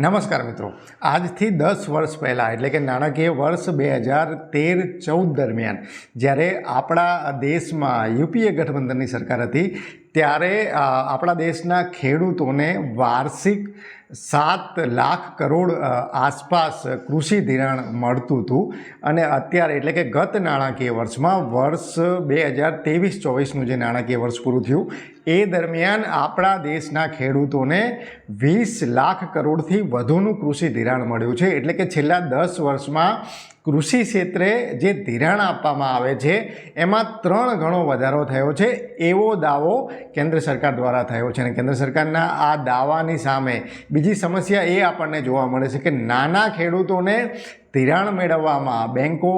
નમસ્કાર મિત્રો. આજથી દસ વર્ષ પહેલાં, એટલે કે નાણાકીય વર્ષ બે હજાર તેર ચૌદ દરમિયાન, જ્યારે આપણા દેશમાં યુપીએ ગઠબંધનની સરકાર હતી, ત્યારે આપણા દેશના ખેડૂતોને વાર્ષિક સાત લાખ કરોડ આસપાસ કૃષિ ધિરાણ મળતું હતું. અને અત્યારે એટલે કે ગત નાણાકીય વર્ષમાં વર્ષ બે હજાર ત્રેવીસ ચોવીસનું જે નાણાકીય વર્ષ પૂરું થયું, એ દરમિયાન આપણા દેશના ખેડૂતોને વીસ લાખ કરોડથી વધુનું કૃષિ ધિરાણ મળ્યું છે. એટલે કે છેલ્લા દસ વર્ષમાં કૃષિ ક્ષેત્રે જે ધિરાણ આપવામાં આવે છે, એમાં ત્રણ ગણો વધારો થયો છે. એવો દાવો કેન્દ્ર સરકાર દ્વારા થયો છે. અને કેન્દ્ર સરકારના આ દાવાની સામે બીજી સમસ્યા એ આપણને જોવા મળે છે કે નાના ખેડૂતોને ધિરાણ મેળવવામાં બેન્કો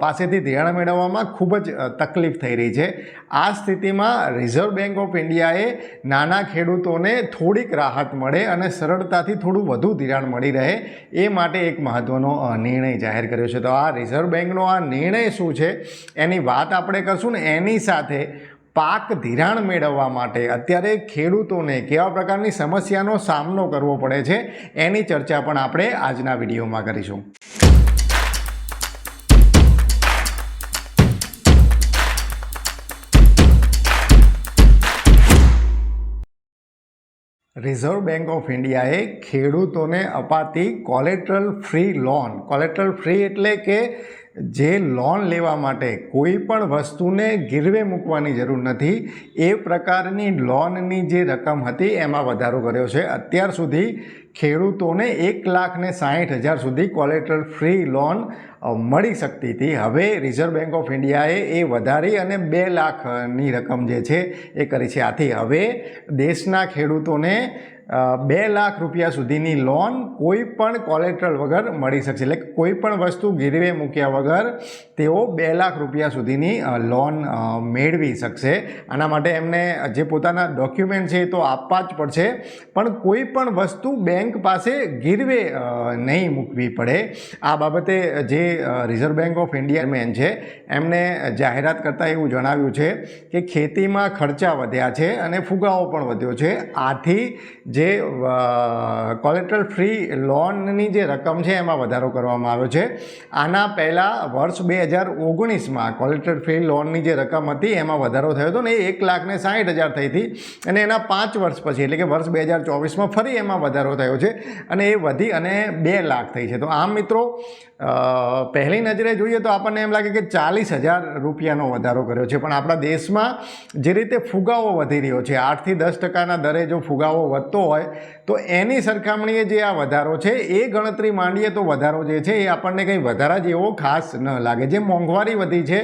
પાસેથી ધિરાણ મેળવવામાં ખૂબ જ તકલીફ થઈ રહી છે. આ સ્થિતિમાં રિઝર્વ બેન્ક ઓફ ઇન્ડિયાએ નાના ખેડૂતોને થોડીક રાહત મળે અને સરળતાથી થોડું વધુ ધિરાણ મળી રહે એ માટે એક મહત્ત્વનો નિર્ણય જાહેર કર્યો છે. તો આ રિઝર્વ બેન્કનો આ નિર્ણય શું છે? એની વાત આપણે કરશું ને એની સાથે પાક ધિરાણ મેળવવા માટે અત્યારે ખેડૂતોને કેવા પ્રકારની સમસ્યાનો સામનો કરવો પડે છે એની ચર્ચા પણ આપણે આજના વિડીયોમાં કરીશું. રિઝર્વ બેંક ઓફ ઇન્ડિયાએ ખેડૂતોને અપાતી collateral free loan, collateral free એટલે કે જે લોન લેવા માટે કોઈ પણ વસ્તુને ગીરવે મૂકવાની જરૂર નથી, એ પ્રકારની લોનની જે રકમ હતી એમાં વધારો કર્યો છે. અત્યાર સુધી ખેડૂતોને એક લાખ ને સાહીઠ હજાર સુધી કોલેટર ફ્રી લોન મળી શકતી હતી. હવે રિઝર્વ બેન્ક ઓફ ઇન્ડિયાએ એ વધારી અને બે લાખની રકમ જે છે એ કરી છે. આથી હવે દેશના ખેડૂતોને બે લાખ રૂપિયા સુધીની લોન કોઈ પણ કોલેટ્રલ વગર મળી શકશે. એટલે કોઈ પણ વસ્તુ ગીરવે મૂક્યા વગર તેઓ બે લાખ રૂપિયા સુધીની લોન મેળવી શકશે. આના માટે એમને જે પોતાના ડોક્યુમેન્ટ છે એ તો આપવા જ પડશે. પણ કોઈ પણ વસ્તુ બેંક પાસે ગીરવે નહીં મૂકવી પડે. આ બાબતે જે reserve bank of India man છે, એમને જાહેરાત કરતાં એવું જણાવ્યું છે કે ખેતીમાં ખર્ચા વધ્યા છે અને ફુગાવો પણ વધ્યો છે. આથી જે કોલેટ્રલ ફ્રી લોનની જે રકમ છે એમાં વધારો કરવામાં આવ્યો છે. આના પહેલાં વર્ષ બે હજાર ઓગણીસમાં કોલેટ્રલ ફ્રી લોનની જે રકમ હતી એમાં વધારો થયો હતો ને એ એક લાખને સાઠ હજાર થઈ હતી અને એના પાંચ વર્ષ પછી, એટલે કે વર્ષ બે હજાર ચોવીસમાં ફરી એમાં વધારો થયો છે અને એ વધી અને બે લાખ થઈ છે. તો આમ મિત્રો પહેલી નજરે જોઈએ તો આપણને એમ લાગે કે ચાલીસ હજાર રૂપિયાનો વધારો કર્યો છે. પણ આપણા દેશમાં જે રીતે ફુગાવો વધી રહ્યો છે, આઠથી દસ ટકાના દરે જો ફુગાવો વધતો હોય, તો એની સરખામણીએ જે આ વધારો છે, એ ગણતરી માંડીએ તો વધારો જે છે, એ આપણને કંઈ વધારા જેવો ખાસ ન લાગે. જે મોંઘવારી વધી છે,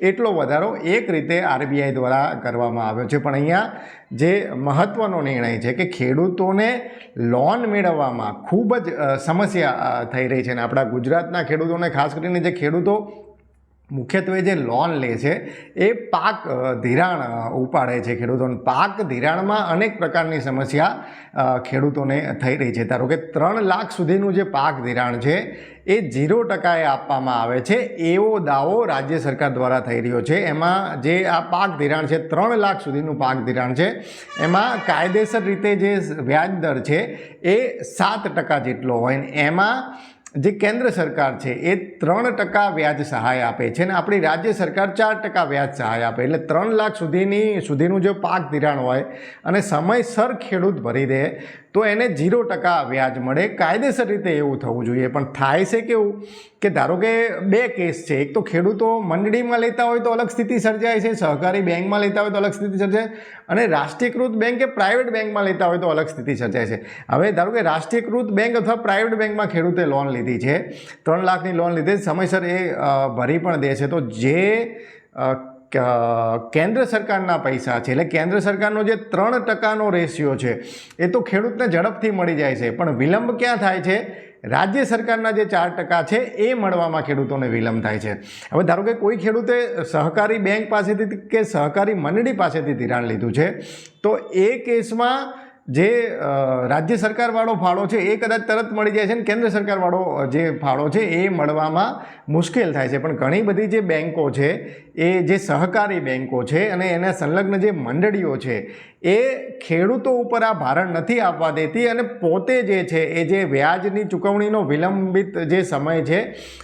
એટલો વધારો એક રીતે આરબીઆઈ દ્વારા કરવામાં આવ્યો છે. પણ અહીંયા જે મહત્ત્વનો નિર્ણય છે કે ખેડૂતોને લોન મેળવવામાં ખૂબ જ સમસ્યા થઈ રહી છે. અને આપણા ગુજરાતના ખેડૂતોને, ખાસ કરીને જે ખેડૂતો મુખ્યત્વે જે લોન લે છે, એ પાક ધિરાણ ઉપાડે છે ખેડૂતોને. પાક ધિરાણમાં અનેક પ્રકારની સમસ્યા ખેડૂતોને થઈ રહી છે. ધારો કે ત્રણ લાખ સુધીનું જે પાક ધિરાણ છે, એ ઝીરો ટકાએ આપવામાં આવે છે. એવો દાવો રાજ્ય સરકાર દ્વારા થઈ રહ્યો છે. એમાં જે આ પાક ધિરાણ છે, ત્રણ લાખ સુધીનું પાક ધિરાણ છે, એમાં કાયદેસર રીતે જે વ્યાજ દર છે, એ સાત ટકા જેટલો હોય ને એમાં જે કેન્દ્ર સરકાર છે, એ ત્રણ ટકા વ્યાજ સહાય આપે છે અને આપણી રાજ્ય સરકાર ચાર ટકા વ્યાજ સહાય આપે. એટલે ત્રણ લાખ સુધીની, સુધીનું જો પાક ધિરાણ હોય અને સમયસર ખેડૂત ભરી દે તો એને ઝીરો ટકા વ્યાજ મળે. કાયદેસર રીતે એવું થવું જોઈએ. પણ થાય છે કેવું? કે ધારો કે બે કેસ છે. એક તો ખેડૂતો મંડળીમાં લેતા હોય તો અલગ સ્થિતિ સર્જાય છે. સહકારી બેંકમાં લેતા હોય તો અલગ સ્થિતિ સર્જાય અને રાષ્ટ્રીયકૃત બેંક કે પ્રાઇવેટ બેંકમાં લેતા હોય તો અલગ સ્થિતિ સર્જાય છે. હવે ધારો કે રાષ્ટ્રીયકૃત બેંક અથવા પ્રાઇવેટ બેંકમાં ખેડૂતે લોન લીધી છે. ત્રણ લાખની લોન લીધી સમયસર એ ભરી પણ દે છે. તો જે કેન્દ્ર સરકારના પૈસા છે. એટલે કેન્દ્ર સરકારનો જે ત્રણ ટકાનો રેશિયો છે, એ તો ખેડૂતને ઝડપથી મળી જાય છે. પણ વિલંબ ક્યાં થાય છે? રાજ્ય સરકારના જે ચાર ટકા છે, એ મળવામાં ખેડૂતોને વિલંબ થાય છે. હવે ધારો કે કોઈ ખેડૂતે સહકારી બેંક પાસેથી કે સહકારી મંડળી પાસેથી ધિરાણ લીધું છે, તો એ કેસમાં જે રાજ્ય સરકારવાળો ફાળો છે, એ કદાચ તરત મળી જાય છે અને કેન્દ્ર સરકારવાળો જે ફાળો છે, એ મળવામાં મુશ્કેલ થાય છે. પણ ઘણી બધી જે બેન્કો છે, એ જે સહકારી બેન્કો છે અને એના સંલગ્ન જે મંડળીઓ છે, એ ખેડૂતો ઉપર આ ભારણ નથી આપવા દેતી અને પોતે જે છે, એ જે વ્યાજની ચૂકવણીનો વિલંબિત જે સમય છે,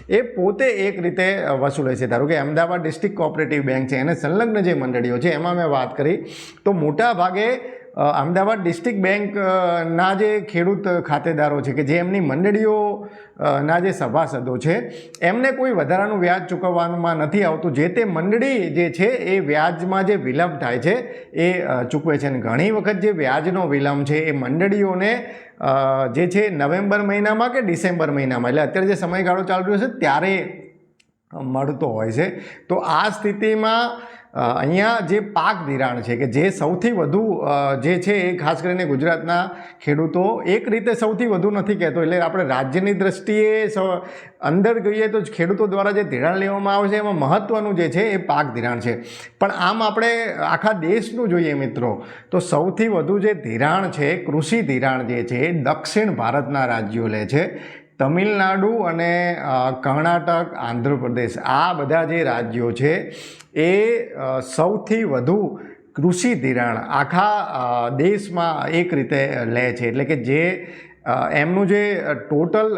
એ પોતે એક રીતે વસૂલે છે. ધારો કે અમદાવાદ ડિસ્ટ્રિક્ટ કોઓપરેટિવ બેંક છે, એને સંલગ્ન જે મંડળીઓ છે, એમાં મેં વાત કરી. તો મોટા ભાગે અમદાવાદ ડિસ્ટ્રિક્ટ બેંકના જે ખેડૂત ખાતેદારો છે કે જે એમની મંડળીઓના જે સભાસદો છે, એમને કોઈ વધારાનું વ્યાજ ચૂકવવામાં નથી આવતું. જે તે મંડળી જે છે એ વ્યાજમાં જે વિલંબ થાય છે, એ ચૂકવે છે. અને ઘણી વખત જે વ્યાજનો વિલંબ છે એ મંડળીઓને જે છે નવેમ્બર મહિનામાં કે ડિસેમ્બર મહિનામાં, એટલે અત્યારે જે સમયગાળો ચાલુ રહ્યો છે, ત્યારે મળતો હોય છે. તો આ સ્થિતિમાં અહીંયા જે પાક ધિરાણ છે કે જે સૌથી વધુ જે છે એ ખાસ કરીને ગુજરાતના ખેડૂતો એક રીતે સૌથી વધુ નથી કહેતો. એટલે આપણે રાજ્યની દ્રષ્ટિએ અંદર ગઈએ તો ખેડૂતો દ્વારા જે ધિરાણ લેવામાં આવે છે એમાં મહત્ત્વનું જે છે એ પાક ધિરાણ છે. પણ આમ આપણે આખા દેશનું જોઈએ મિત્રો, તો સૌથી વધુ જે ધિરાણ છે, કૃષિ ધિરાણ જે છે એ દક્ષિણ ભારતના રાજ્યો લે છે. તમિલનાડુ અને કર્ણાટક, આંધ્રપ્રદેશ આ બધા જે રાજ્યો છે, એ સૌથી વધુ કૃષિ ધિરાણ આખા દેશમાં એક રીતે લે છે. એટલે કે જે એમનું જે ટોટલ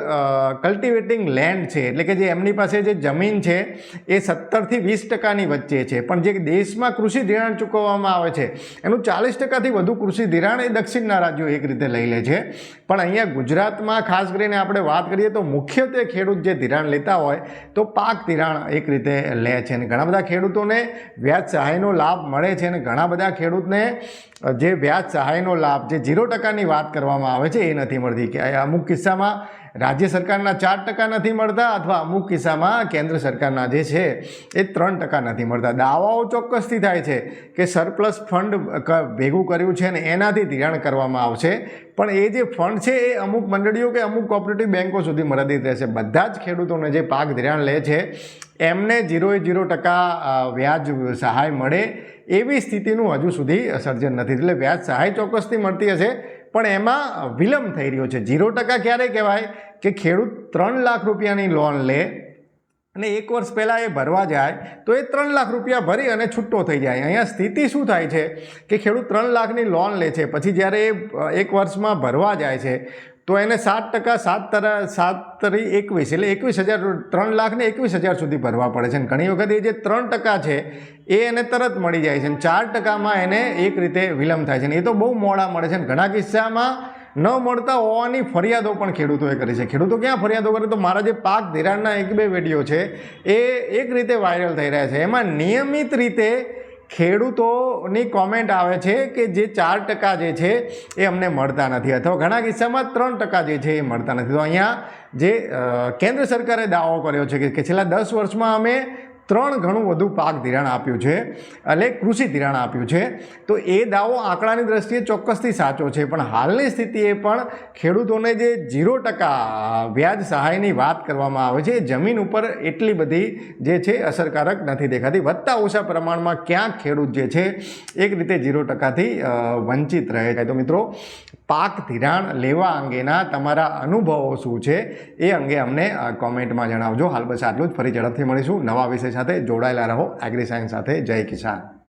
કલ્ટિવેટિંગ લેન્ડ છે, એટલે કે જે એમની પાસે જે જમીન છે, એ સત્તરથી વીસ ટકાની વચ્ચે છે. પણ જે દેશમાં કૃષિ ધિરાણ ચૂકવવામાં આવે છે, એનું ચાલીસ ટકાથી વધુ કૃષિ ધિરાણ એ દક્ષિણના રાજ્યો એક રીતે લઈ લે છે. પણ અહીંયા ગુજરાતમાં ખાસ કરીને આપણે વાત કરીએ તો મુખ્યત્વે ખેડૂત જે ધિરાણ લેતા હોય, તો પાક ધિરાણ એક રીતે લે છે. અને ઘણા બધા ખેડૂતોને વ્યાજ સહાયનો લાભ મળે છે અને ઘણા બધા ખેડૂતને જે વ્યાજ સહાયનો લાભ, જે ઝીરો ટકાની વાત કરવામાં આવે છે, એ નથી મળતી. કે અમુક કિસ્સામાં રાજ્ય સરકારના ચાર ટકા નથી મળતા અથવા અમુક કિસ્સામાં કેન્દ્ર સરકારના જે છે એ ત્રણ ટકા નથી મળતા. દાવાઓ ચોક્કસથી થાય છે કે સરપ્લસ ફંડ ભેગું કર્યું છે ને એનાથી ધિરાણ કરવામાં આવશે. પણ એ જે ફંડ છે એ અમુક મંડળીઓ કે અમુક કોઓપરેટિવ બેન્કો સુધી મર્યાદિત રહેશે. બધા જ ખેડૂતોને જે પાક ધિરાણ લે છે, એમને ઝીરોએ જીરો ટકા વ્યાજ સહાય મળે એવી સ્થિતિનું હજુ સુધી સર્જન નથી. એટલે વ્યાજ સહાય ચોક્કસથી મળતી હશે. પણ એમાં વિલંબ થઈ રહ્યો છે. ઝીરો ટકા ક્યારે કહેવાય? કે ખેડૂત ત્રણ લાખ રૂપિયાની લોન લે અને એક વર્ષ પહેલાં એ ભરવા જાય, તો એ ત્રણ લાખ રૂપિયા ભરી અને છૂટો થઈ જાય. અહીંયા સ્થિતિ શું થાય છે? કે ખેડૂત ત્રણ લાખની લોન લે છે, પછી જ્યારે એ એક વર્ષમાં ભરવા જાય છે તો એને સાત ટકા, સાત તરા, સાત તરી એકવીસ, એટલે એકવીસ હજાર, ત્રણ લાખને એકવીસ હજાર સુધી ભરવા પડે છે. અને ઘણી વખત એ જે ત્રણ ટકા છે, એ એને તરત મળી જાય છે. અને ચાર ટકામાં એને એક રીતે વિલંબ થાય છે. અને એ તો બહુ મોડા મળે છે. અને ઘણા કિસ્સામાં ન મળતા હોવાની ફરિયાદો પણ ખેડૂતોએ કરી છે. ખેડૂતો ક્યાં ફરિયાદો કરે? તો મારા જે પાક ધિરાણના એક બે વીડિયો છે, એ એક રીતે વાયરલ થઈ રહ્યા છે. એમાં નિયમિત રીતે ખેડૂતોની કોમેન્ટ આવે છે કે જે ચાર ટકા જે છે એ અમને મળતા નથી. અથવા ઘણા કિસ્સામાં ત્રણ ટકા જે છે એ મળતા નથી. તો અહીંયા જે કેન્દ્ર સરકારે દાવો કર્યો છે કે- છેલ્લા દસ વર્ષમાં અમે ત્રણ ઘણું વધુ પાક ધિરાણ આપ્યું છે એટલે કૃષિ ધિરાણ આપ્યું છે. તો એ દાવો આંકડાની દ્રષ્ટિએ ચોક્કસથી સાચો છે. પણ હાલની સ્થિતિએ પણ ખેડૂતોને જે ઝીરો ટકા વ્યાજ સહાયની વાત કરવામાં આવે છે, જમીન ઉપર એટલી બધી જે છે અસરકારક નથી દેખાતી. વધતા ઓછા પ્રમાણમાં ક્યાંક ખેડૂત જે છે એક રીતે ઝીરો ટકાથી વંચિત રહે છે. તો મિત્રો, પાક ધિરાણ લેવા અંગેના તમારા અનુભવો શું છે એ અંગે અમને કોમેન્ટમાં જણાવજો. હાલ બસ આટલું જ. ફરી ઝડપથી મળીશું. નવા વિષય સાથે જોડાયેલા રહો. એગ્રી સાયન્સ સાથે જય કિસાન.